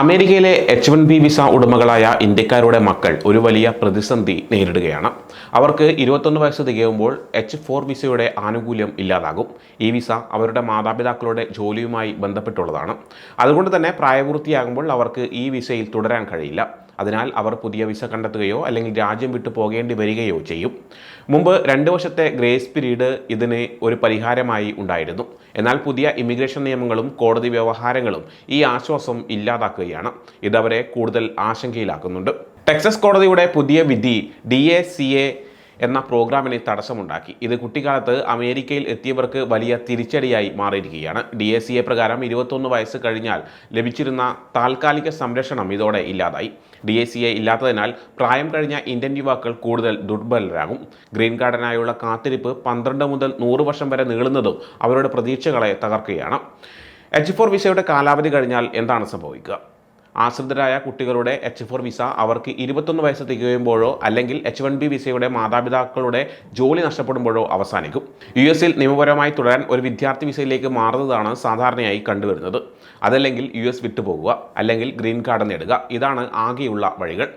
അമേരിക്കയിലെ H one B visa ഉടമകളായ ഇന്ത്യക്കാരുടെ മക്കൾ ഒരു വലിയ പ്രതിസന്ധി നേരിടുകയാണ്. അവർക്ക് ഇരുപത്തൊന്ന് വയസ്സ് തികയുമ്പോൾ എച്ച് ഫോർ വിസയുടെ ആനുകൂല്യം ഇല്ലാതാകും. ഈ വിസ അവരുടെ മാതാപിതാക്കളുടെ ജോലിയുമായി ബന്ധപ്പെട്ടുള്ളതാണ്. അതുകൊണ്ട് തന്നെ പ്രായപൂർത്തിയാകുമ്പോൾ അവർക്ക് ഈ വിസയിൽ തുടരാൻ കഴിയില്ല. അതിനാൽ അവർ പുതിയ വിസ കണ്ടെത്തുകയോ അല്ലെങ്കിൽ രാജ്യം വിട്ടു പോകേണ്ടി വരികയോ ചെയ്യും. മുമ്പ് രണ്ട് വർഷത്തെ ഗ്രേസ് പീരീഡ് ഇതിന് ഒരു പരിഹാരമായി ഉണ്ടായിരുന്നു. എന്നാൽ പുതിയ ഇമിഗ്രേഷൻ നിയമങ്ങളും കോടതി വ്യവഹാരങ്ങളും ഈ ആശ്വാസം ഇല്ലാതാക്കുകയാണ്. ഇതവരെ കൂടുതൽ ആശങ്കയിലാക്കുന്നുണ്ട്. ടെക്സസ് കോടതിയുടെ പുതിയ വിധി ഡി എ സി എ എന്ന പ്രോഗ്രാമിന് തടസ്സമുണ്ടാക്കി. ഇത് കുട്ടിക്കാലത്ത് അമേരിക്കയിൽ എത്തിയവർക്ക് വലിയ തിരിച്ചടിയായി മാറിയിരിക്കുകയാണ്. ഡി എ സി എ പ്രകാരം ഇരുപത്തൊന്ന് വയസ്സ് കഴിഞ്ഞാൽ ലഭിച്ചിരുന്ന താൽക്കാലിക സംരക്ഷണം ഇതോടെ ഇല്ലാതായി. ഡി എ സി എ ഇല്ലാത്തതിനാൽ പ്രായം കഴിഞ്ഞ ഇന്ത്യൻ യുവാക്കൾ കൂടുതൽ ദുർബലരാകും. ഗ്രീൻ കാർഡിനായുള്ള കാത്തിരിപ്പ് പന്ത്രണ്ട് മുതൽ നൂറ് വർഷം വരെ നീളുന്നതും അവരുടെ പ്രതീക്ഷകളെ തകർക്കുകയാണ്. എച്ച് ഫോർ വിസയുടെ കാലാവധി കഴിഞ്ഞാൽ എന്താണ് സംഭവിക്കുക? ആശ്രിതരായ കുട്ടികളുടെ എച്ച് ഫോർ വിസ അവർക്ക് ഇരുപത്തൊന്ന് വയസ്സ് തികയുമ്പോഴോ അല്ലെങ്കിൽ എച്ച് വൺ ബി വിസയുടെ മാതാപിതാക്കളുടെ ജോലി നഷ്ടപ്പെടുമ്പോഴോ അവസാനിക്കും. യു എസിൽ നിയമപരമായി തുടരാൻ ഒരു വിദ്യാർത്ഥി വിസയിലേക്ക് മാറുന്നതാണ് സാധാരണയായി കണ്ടുവരുന്നത്. അതല്ലെങ്കിൽ യു എസ് വിട്ടുപോകുക അല്ലെങ്കിൽ ഗ്രീൻ കാർഡ് നേടുക. ഇതാണ് ആകെയുള്ള വഴികൾ.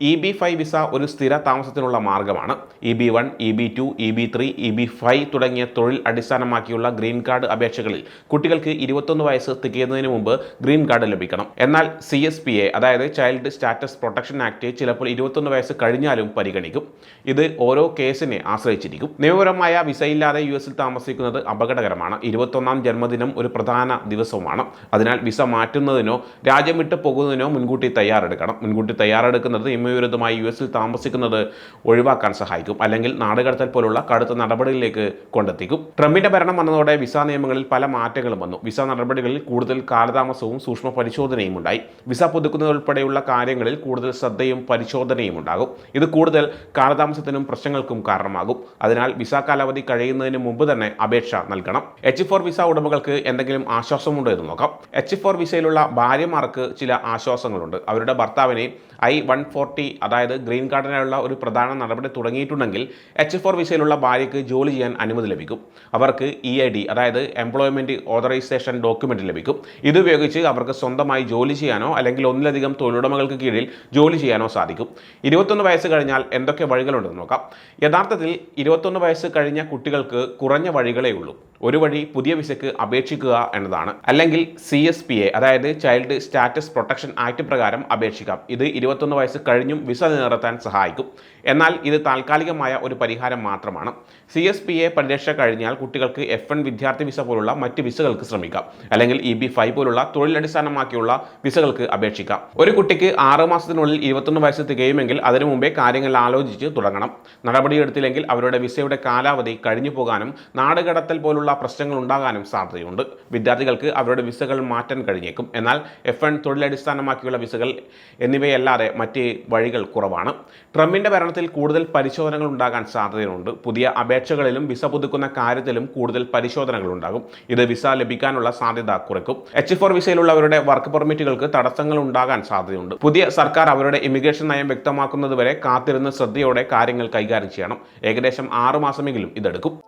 ഇ ബി ഫൈവ് വിസ ഒരു സ്ഥിര താമസത്തിനുള്ള മാർഗമാണ്. E B one E B two E B three E B five തുടങ്ങിയ തൊഴിൽ അടിസ്ഥാനമാക്കിയുള്ള ഗ്രീൻ കാർഡ് അപേക്ഷകളിൽ കുട്ടികൾക്ക് ഇരുപത്തൊന്ന് വയസ്സ് തികയുന്നതിന് മുമ്പ് ഗ്രീൻ കാർഡ് ലഭിക്കണം. എന്നാൽ സി എസ് പി എ അതായത് ചൈൽഡ് സ്റ്റാറ്റസ് പ്രൊട്ടക്ഷൻ ആക്ട് ചിലപ്പോൾ ഇരുപത്തൊന്ന് വയസ്സ് കഴിഞ്ഞാലും പരിഗണിക്കും. ഇത് ഓരോ കേസിനെ ആശ്രയിച്ചിരിക്കും. നിയമപരമായ വിസയില്ലാതെ യു എസിൽ താമസിക്കുന്നത് അപകടകരമാണ്. ഇരുപത്തൊന്നാം ജന്മദിനം ഒരു പ്രധാന ദിവസവുമാണ്. അതിനാൽ വിസ മാറ്റുന്നതിനോ രാജ്യം വിട്ടു പോകുന്നതിനോ മുൻകൂട്ടി തയ്യാറെടുക്കണം. മുൻകൂട്ടി തയ്യാറെടുക്കുന്നത് നിയമവിരുദ്ധമായി യു എസിൽ താമസിക്കുന്നത് ഒഴിവാക്കാൻ സഹായിക്കും. അല്ലെങ്കിൽ നാടുകടത്തൽ പോലുള്ള കടുത്ത നടപടികളിലേക്ക് കൊണ്ടെത്തിക്കും. ട്രംപിന്റെ ഭരണം വന്നതോടെ വിസ നിയമങ്ങളിൽ പല മാറ്റങ്ങളും വന്നു. വിസ നടപടികളിൽ കൂടുതൽ കാലതാമസവും സൂക്ഷ്മ പരിശോധനയും ഉണ്ടായി. വിസ പുതുക്കുന്നതുൾപ്പെടെയുള്ള കാര്യങ്ങളിൽ കൂടുതൽ ശ്രദ്ധയും പരിശോധനയും ഉണ്ടാകും. ഇത് കൂടുതൽ കാലതാമസത്തിനും പ്രശ്നങ്ങൾക്കും കാരണമാകും. അതിനാൽ വിസ കാലാവധി കഴിയുന്നതിന് മുമ്പ് തന്നെ അപേക്ഷ നൽകണം. എച്ച് ഫോർ വിസ ഉടമകൾക്ക് എന്തെങ്കിലും ആശ്വാസമുണ്ടോ എന്ന് നോക്കാം. എച്ച് ഫോർ വിസയിലുള്ള ഭാര്യമാർക്ക് ചില ആശ്വാസങ്ങളുണ്ട്. അവരുടെ ഭർത്താവിനെ ഐ വൺ ഫോർട്ടി അതായത് ഗ്രീൻ കാർഡിനായുള്ള ഒരു പ്രധാന നടപടി തുടങ്ങിയിട്ടുണ്ടെങ്കിൽ എച്ച് ഫോർ വിസയിലുള്ള ഭാര്യയ്ക്ക് ജോലി ചെയ്യാൻ അനുമതി ലഭിക്കും. അവർക്ക് ഇ ഐ ഡി അതായത് എംപ്ലോയ്മെന്റ് ഓതറൈസേഷൻ ഡോക്യുമെന്റ് ലഭിക്കും. ഇതുപയോഗിച്ച് അവർക്ക് സ്വന്തമായി ജോലി ചെയ്യാനോ അല്ലെങ്കിൽ ഒന്നിലധികം തൊഴിലുടമകൾക്ക് കീഴിൽ ജോലി ചെയ്യാനോ സാധിക്കും. ഇരുപത്തൊന്ന് വയസ്സ് കഴിഞ്ഞാൽ എന്തൊക്കെ വഴികളുണ്ടെന്ന് നോക്കാം. യഥാർത്ഥത്തിൽ ഇരുപത്തൊന്ന് വയസ്സ് കഴിഞ്ഞ കുട്ടികൾക്ക് കുറഞ്ഞ വഴികളേ ഉള്ളൂ. ഒരു വഴി പുതിയ വിസയ്ക്ക് അപേക്ഷിക്കുക എന്നതാണ്. അല്ലെങ്കിൽ സി എസ് പി എ അതായത് ചൈൽഡ് സ്റ്റാറ്റസ് പ്രൊട്ടക്ഷൻ ആക്ട് പ്രകാരം അപേക്ഷിക്കാം. ഇത് ഇരുപത്തൊന്ന് വയസ്സ് കഴിഞ്ഞും വിസ നിലനിർത്താൻ സഹായിക്കും. എന്നാൽ ഇത് താൽക്കാലികമായ ഒരു പരിഹാരം മാത്രമാണ്. സി എസ് പി എ പരിരക്ഷ കഴിഞ്ഞാൽ കുട്ടികൾക്ക് എഫ് എൻ വിദ്യാർത്ഥി വിസ പോലുള്ള മറ്റ് വിസകൾക്ക് ശ്രമിക്കാം. അല്ലെങ്കിൽ ഇ ബി ഫൈവ് പോലുള്ള തൊഴിലടിസ്ഥാനമാക്കിയുള്ള വിസകൾക്ക് അപേക്ഷിക്കാം. ഒരു കുട്ടിക്ക് ആറ് മാസത്തിനുള്ളിൽ ഇരുപത്തൊന്ന് വയസ്സ് തികയുമെങ്കിൽ അതിനു മുമ്പേ കാര്യങ്ങൾ ആലോചിച്ച് തുടങ്ങണം. നടപടിയെടുത്തില്ലെങ്കിൽ അവരുടെ വിസയുടെ കാലാവധി കഴിഞ്ഞു പോകാനും നാടുകടത്തൽ പോലുള്ള പ്രശ്നങ്ങൾ ഉണ്ടാകാനും സാധ്യതയുണ്ട്. വിദ്യാർത്ഥികൾക്ക് അവരുടെ വിസകൾ മാറ്റാൻ കഴിഞ്ഞേക്കും. എന്നാൽ എഫ് എൺ തൊഴിലടിസ്ഥാനമാക്കിയുള്ള വിസകൾ എന്നിവയല്ലാതെ മറ്റ് വഴികൾ കുറവാണ്. ട്രംപിന്റെ ഭരണത്തിൽ കൂടുതൽ പരിശോധനകൾ ഉണ്ടാകാൻ സാധ്യതയുണ്ട്. പുതിയ അപേക്ഷകളിലും വിസ പുതുക്കുന്ന കാര്യത്തിലും കൂടുതൽ പരിശോധനകൾ ഉണ്ടാകും. ഇത് വിസ ലഭിക്കാനുള്ള സാധ്യത കുറയ്ക്കും. എച്ച് ഫോർ വിസയിലുള്ളവരുടെ വർക്ക് പെർമിറ്റുകൾക്ക് തടസ്സങ്ങൾ ഉണ്ടാകാൻ സാധ്യതയുണ്ട്. പുതിയ സർക്കാർ അവരുടെ ഇമിഗ്രേഷൻ നയം വ്യക്തമാക്കുന്നതുവരെ കാത്തിരുന്ന് ശ്രദ്ധയോടെ കാര്യങ്ങൾ കൈകാര്യം ചെയ്യണം. ഏകദേശം ആറ് മാസമെങ്കിലും ഇതെടുക്കും.